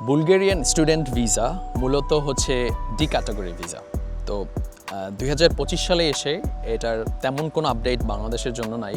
Bulgarian student visa মূলত হচ্ছে D category visa তো দুই হাজার পঁচিশ সালে এসে এটার তেমন কোনো আপডেট বাংলাদেশের জন্য নাই।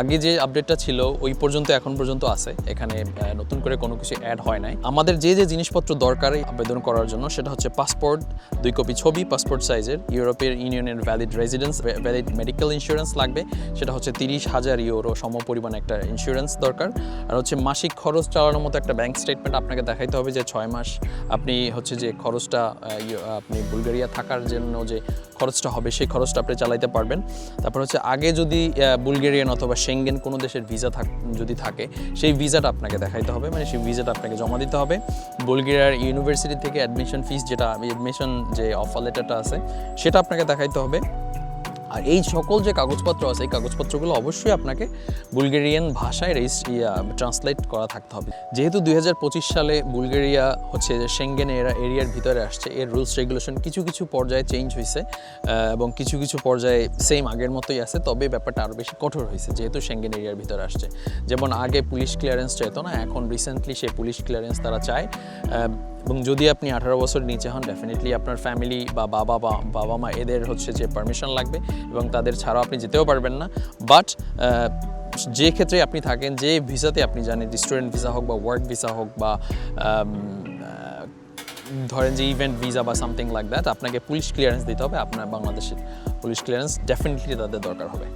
আগে যে আপডেটটা ছিল ওই পর্যন্ত এখন পর্যন্ত আছে। এখানে নতুন করে কোনো কিছু অ্যাড হয় নাই। আমাদের যে যে জিনিসপত্র দরকার আবেদন করার জন্য সেটা হচ্ছে পাসপোর্ট দুই কপি ছবি পাসপোর্ট সাইজের ইউরোপের ইউনিয়নের valid residence valid medical insurance লাগবে। সেটা হচ্ছে তিরিশ হাজার ইউরো সম পরিমাণ একটা ইন্স্যুরেন্স দরকার। আর হচ্ছে মাসিক খরচ চালানোর মতো একটা ব্যাংক স্টেটমেন্ট আপনাকে দেখাইতে হবে যে ছয় মাস আপনি হচ্ছে যে খরচটা ইয়ে, আপনি বুলগেরিয়া থাকার জন্য যে খরচটা হবে, সেই খরচটা আপনি চালাইতে পারবেন। তারপর হচ্ছে আগে যদি বুলগেরিয়ান অথবা সেঙ্গেন কোনো দেশের ভিসা থাক, যদি থাকে, সেই ভিসাটা আপনাকে দেখাইতে হবে। মানে সেই ভিসাটা আপনাকে জমা দিতে হবে। বুলগেরিয়ার ইউনিভার্সিটি থেকে অ্যাডমিশন ফিস যেটা অ্যাডমিশন যে অফার লেটারটা আছে, সেটা আপনাকে দেখাইতে হবে। আর এই সকল যে কাগজপত্র আছে, এই কাগজপত্রগুলো অবশ্যই আপনাকে বুলগেরিয়ান ভাষায় ট্রান্সলেট করা থাকতে হবে। যেহেতু দুই হাজার পঁচিশ সালে বুলগেরিয়া হচ্ছে যে সেঙ্গেন এরা, এরিয়ার ভিতরে আসছে, এর রুলস, রেগুলেশন কিছু কিছু পর্যায়ে চেঞ্জ হয়েছে এবং কিছু কিছু পর্যায়ে সেম আগের মতোই আছে, তবে ব্যাপারটা আরও বেশি কঠোর হয়েছে যেহেতু সেঙ্গেন এরিয়ার ভিতরে আসছে। যেমন আগে পুলিশ ক্লিয়ারেন্স চাইতো না, এখন রিসেন্টলি সেই পুলিশ ক্লিয়ারেন্স তারা চায় এবং যদি আপনি আঠারো বছর নিচে হন ডেফিনেটলি আপনার ফ্যামিলি বা বাবা বা বাবা মা এদের হচ্ছে যে পারমিশন লাগবে এবং তাদের ছাড়াও আপনি যেতেও পারবেন না। বাট যে ক্ষেত্রে আপনি থাকেন, যে ভিসাতে আপনি জানেন স্টুডেন্ট ভিসা হোক বা ওয়ার্ক ভিসা হোক বা ধরেন যে ইভেন্ট ভিসা বা সামথিং লাইক দ্যাট আপনাকে পুলিশ ক্লিয়ারেন্স দিতে হবে, আপনার বাংলাদেশের পুলিশ ক্লিয়ারেন্স ডেফিনেটলি তাদের দরকার হবে।